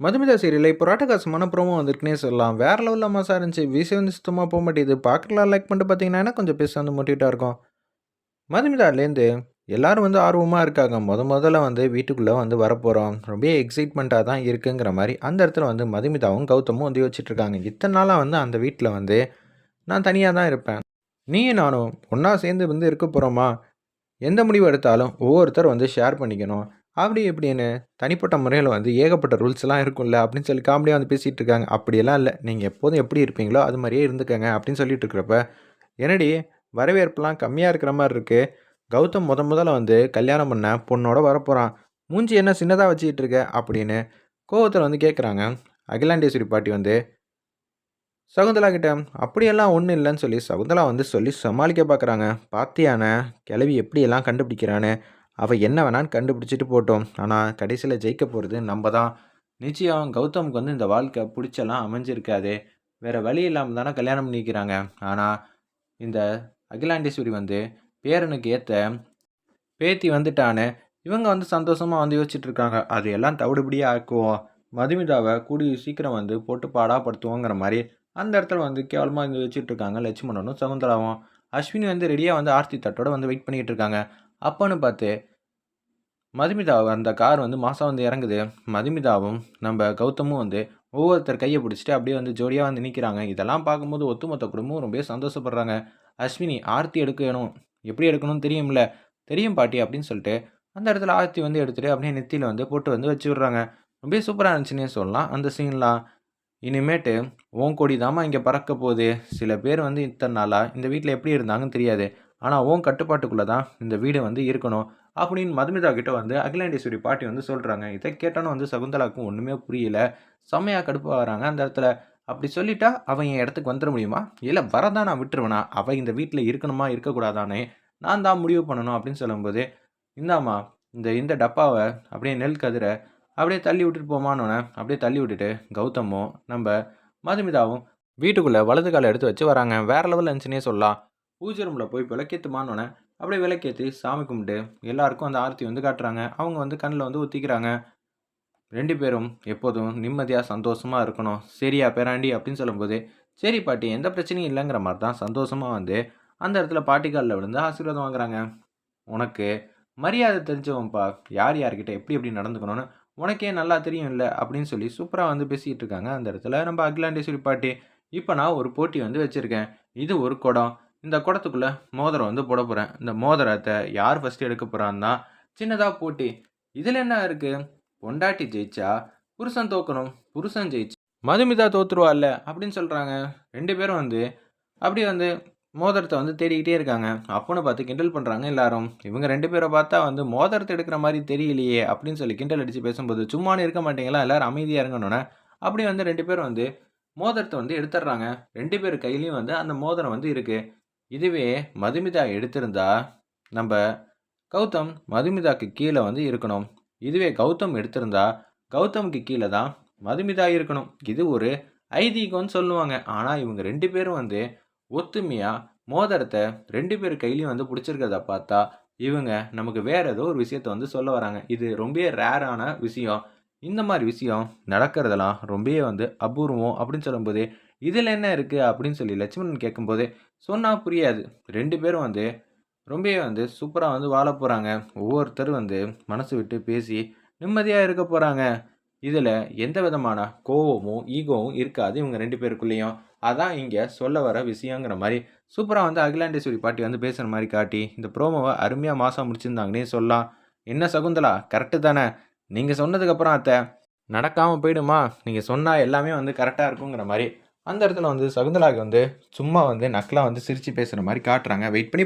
மதுமிதா சீரியலில் இப்போ ராட்டகாசமான ப்ரோமோ வந்திருக்குன்னே சொல்லலாம். வேறு லெவலில் மாசாக இருந்துச்சு. விஷயம் வந்து சுத்தமாக போக மாட்டேது பார்க்கலாம் லைக் பண்ணிட்டு பார்த்தீங்கன்னா கொஞ்சம் பேச வந்து மோட்டிவேட்டாக இருக்கும். மதுமிதாலேருந்து எல்லாரும் வந்து ஆர்வமாக இருக்காங்க. முத முதல்ல வந்து வீட்டுக்குள்ளே வந்து வரப்போகிறோம் ரொம்ப எக்ஸைட்மெண்ட்டாக தான் இருக்குங்கிற மாதிரி அந்த இடத்துல வந்து மதுமிதாவும் கௌதமும் வந்து யோசிச்சுட்ருக்காங்க இத்தனை நாளாக வந்து அந்த வீட்டில் வந்து நான் தனியாக தான் இருப்பேன். நீயும் நானும் ஒன்றா சேர்ந்து வந்து இருக்க போகிறோமா எந்த முடிவு எடுத்தாலும் ஒவ்வொருத்தர் வந்து ஷேர் பண்ணிக்கணும். அப்படி இப்படின்னு தனிப்பட்ட முறையில் வந்து ஏகப்பட்ட ரூல்ஸ்லாம் இருக்கும்ல அப்படின்னு சொல்லி காமெடியாக வந்து பேசிகிட்டு இருக்காங்க. அப்படியெல்லாம் இல்லை. நீங்கள் எப்போதும் எப்படி இருப்பீங்களோ அது மாதிரியே இருந்துக்கங்க அப்படின்னு சொல்லிட்டு இருக்கிறப்ப என்னடி வரவேற்பெலாம் கம்மியாக இருக்கிற மாதிரி இருக்குது கௌதம் முத முதல்ல வந்து கல்யாணம் பண்ண பொண்ணோட வரப்போகிறான் மூஞ்சி என்ன சின்னதாக வச்சுக்கிட்டு இருக்க? அப்படின்னு கோவத்தில் வந்து கேட்குறாங்க அகிலாண்டேஸ்வரி பாட்டி வந்து சகுந்தலா கிட்ட அப்படியெல்லாம் ஒன்றும் இல்லைன்னு சொல்லி சகுந்தலா வந்து சொல்லி சமாளிக்க பார்க்குறாங்க பாத்தியான கிளவி எப்படியெல்லாம் கண்டுபிடிக்கிறான்னு அவள் என்ன வேணான்னு கண்டுபிடிச்சிட்டு போட்டோம். ஆனால் கடைசியில் ஜெயிக்க போகிறது நம்ம தான் நிச்சயம் கௌதமுக்கு வந்து இந்த வாழ்க்கை பிடிச்செல்லாம் அமைஞ்சிருக்காது. வேறு வழி இல்லாமல் தானே கல்யாணம் பண்ணிக்கிறாங்க. ஆனால் இந்த அகிலாண்டேஸ்வரி வந்து பேரனுக்கு ஏற்ற பேத்தி வந்துட்டான்னு இவங்க வந்து சந்தோஷமாக வந்து யோசிச்சுட்டு இருக்காங்க அது எல்லாம் தவிடுபடியாக ஆக்குவோம். மதுமிதாவை கூடி சீக்கிரம் வந்து போட்டு பாடாப்படுத்துவோங்கிற மாதிரி அந்த இடத்துல வந்து கேவலமாக வந்து வச்சுட்டு இருக்காங்க லட்சுமணனும் சகுந்தலாவும். அஸ்வினி வந்து ரெடியாக வந்து ஆர்த்தி தட்டோட வந்து வெயிட் பண்ணிகிட்டு இருக்காங்க அப்போன்னு பார்த்து மதுமிதா அந்த கார் வந்து மாதம் வந்து இறங்குது. மதுமிதாவும் நம்ம கௌதமும் வந்து ஒவ்வொருத்தர் கையை பிடிச்சிட்டு அப்படியே வந்து ஜோடியாக வந்து நிற்கிறாங்க இதெல்லாம் பார்க்கும்போது ஒத்துமொத்த குடும்பமும் ரொம்ப சந்தோஷப்படுறாங்க. அஸ்வினி ஆர்த்தி எடுக்கணும். எப்படி எடுக்கணும்னு தெரியும்ல? தெரியும் பாட்டி அப்படின்னு சொல்லிட்டு அந்த இடத்துல ஆர்த்தி வந்து எடுத்துகிட்டு அப்படியே நெத்தியில் வந்து போட்டு வந்து வச்சு விட்றாங்க. ரொம்ப சூப்பராக இருந்துச்சுன்னே சொல்லலாம். அந்த சீன்லாம் இனிமேட்டு ஓன் தாமா இங்கே பறக்க போகுது. சில பேர் வந்து இத்தனை நாளாக இந்த வீட்டில் எப்படி இருந்தாங்கன்னு தெரியாது. ஆனால் ஓன் கட்டுப்பாட்டுக்குள்ளே தான் இந்த வீடு வந்து இருக்கணும். அப்படின்னு மதுமிதா கிட்ட வந்து அகிலாண்டேஸ்வரி பாட்டி வந்து சொல்கிறாங்க இதை கேட்டாலும் வந்து சகுந்தலாவுக்கும் ஒன்றுமே புரியல. செம்மையாக கடுப்பாக வராங்க அந்த இடத்துல. அப்படி சொல்லிட்டா அவன் என் இடத்துக்கு வந்துட முடியுமா? இல்லை வரதான் நான் விட்டுருவேனா? அவன் இந்த வீட்டில் இருக்கணுமா இருக்கக்கூடாதானே? நான் தான் முடிவு பண்ணணும் அப்படின்னு சொல்லும்போது இந்தாம்மா இந்த இந்த டப்பாவை அப்படியே நெல் கதிரை அப்படியே தள்ளி விட்டுட்டு போமானோன்னே அப்படியே தள்ளி விட்டுட்டு கௌதமும் நம்ம மதுமிதாவும் வீட்டுக்குள்ளே வலது காலை எடுத்து வச்சு வராங்க. வேறு லெவலில் இருந்துச்சுன்னே சொல்லலாம். பூஜை ரூமில் போய் விளக்கேற்றுமானோன்னே அப்படியே விளக்கேற்றி சாமி கும்பிட்டு எல்லாருக்கும் அந்த ஆரத்தி வந்து காட்டுறாங்க. அவங்க வந்து கண்ணில் வந்து ஊற்றிக்கிறாங்க ரெண்டு பேரும் எப்போதும் நிம்மதியாக சந்தோஷமாக இருக்கணும். சரியா பேராண்டி அப்படின்னு சொல்லும்போது சரி பாட்டி எந்த பிரச்சனையும் இல்லைங்கிற மாதிரி தான் சந்தோஷமாக வந்து அந்த இடத்துல பாட்டி காலில் விழுந்து ஆசீர்வாதம் வாங்குறாங்க. உனக்கு மரியாதை தெரிஞ்சவன்ப்பா யார் யார்கிட்ட எப்படி எப்படி நடந்துக்கணும்னு உனக்கே நல்லா தெரியும் இல்லை அப்படின்னு சொல்லி சூப்பராக வந்து பேசிகிட்டு இருக்காங்க அந்த இடத்துல. நம்ம அகிலாண்டேஸ்வரி பாட்டி இப்போ நான் ஒரு போட்டி வந்து வச்சுருக்கேன். இது ஒரு குடம். இந்த குடத்துக்குள்ளே மோதிரம் வந்து போட போகிறேன் இந்த மோதிரத்தை யார் ஃபஸ்ட்டு எடுக்க போகிறான்னா சின்னதாக போட்டி. இதில் என்ன இருக்குது பொண்டாட்டி ஜெயிச்சா புருஷன் தோக்கணும் புருஷன் ஜெயிச்சு. மதுமிதா தோத்துருவாள்ல அப்படின்னு சொல்கிறாங்க ரெண்டு பேரும் வந்து அப்படியே வந்து மோதிரத்தை வந்து தேடிக்கிட்டே இருக்காங்க. அப்போன்னு பார்த்து கிண்டல் பண்ணுறாங்க எல்லாரும். இவங்க ரெண்டு பேரை பார்த்தா வந்து மோதிரத்தை எடுக்கிற மாதிரி தெரியலையே அப்படின்னு சொல்லி கிண்டல் அடித்து பேசும்போது சும்மானு இருக்க மாட்டீங்களா? எல்லாரும் அமைதியாக இருங்கணுன்னே அப்படி வந்து ரெண்டு பேரும் வந்து மோதிரத்தை வந்து எடுத்துடுறாங்க. ரெண்டு பேர் கையிலையும் வந்து அந்த மோதிரம் வந்து இருக்குது இதுவே மதுமிதா எடுத்திருந்தா நம்ம கௌதம் மதுமிதாக்கு கீழே வந்து இருக்கணும். இதுவே கௌதம் எடுத்திருந்தா கௌதமுக்கு கீழே தான் மதுமிதா இருக்கணும். இது ஒரு ஐதீகம்னு சொல்லுவாங்க. ஆனால் இவங்க ரெண்டு பேரும் வந்து ஒத்துமையாக மோதிரத்தை ரெண்டு பேர் கையிலையும் வந்து பிடிச்சிருக்கிறத பார்த்தா இவங்க நமக்கு வேற ஏதோ ஒரு விஷயத்த வந்து சொல்ல வராங்க. இது ரொம்ப ரேரான விஷயம். இந்த மாதிரி விஷயம் நடக்கிறதெல்லாம் ரொம்பவே வந்து அபூர்வம் அப்படின்னு சொல்லும்போது இதில் என்ன இருக்குது அப்படின்னு சொல்லி லட்சுமணன் கேட்கும்போது சொன்னால் புரியாது. ரெண்டு பேரும் வந்து ரொம்பவே வந்து சூப்பராக வந்து வாழ போகிறாங்க ஒவ்வொருத்தரும் வந்து மனசு விட்டு பேசி நிம்மதியாக இருக்க போகிறாங்க இதில் எந்த விதமான கோவமும் ஈகோவும் இருக்காது இவங்க ரெண்டு பேருக்குள்ளேயும். அதான் இங்கே சொல்ல வர விஷயங்கிற மாதிரி சூப்பராக வந்து அகிலாண்டேஸ்வரி பாட்டி வந்து பேசுகிற மாதிரி காட்டி இந்த ப்ரோமோவை அருமையாக மாதம் முடிச்சிருந்தாங்கன்னே சொல்லலாம். என்ன சகுந்தலா? கரெக்டு தானே. நீங்கள் சொன்னதுக்கப்புறம் அத்தை நடக்காமல் போயிடுமா? நீங்கள் சொன்னால் எல்லாமே வந்து கரெக்டாக இருக்குங்கிற மாதிரி அந்த இடத்துல வந்து சகுந்தலாவுக்கு வந்து சும்மா வந்து நக்கலாக வந்து சிரித்து பேசுகிற மாதிரி காட்டுறாங்க. வெயிட் பண்ணி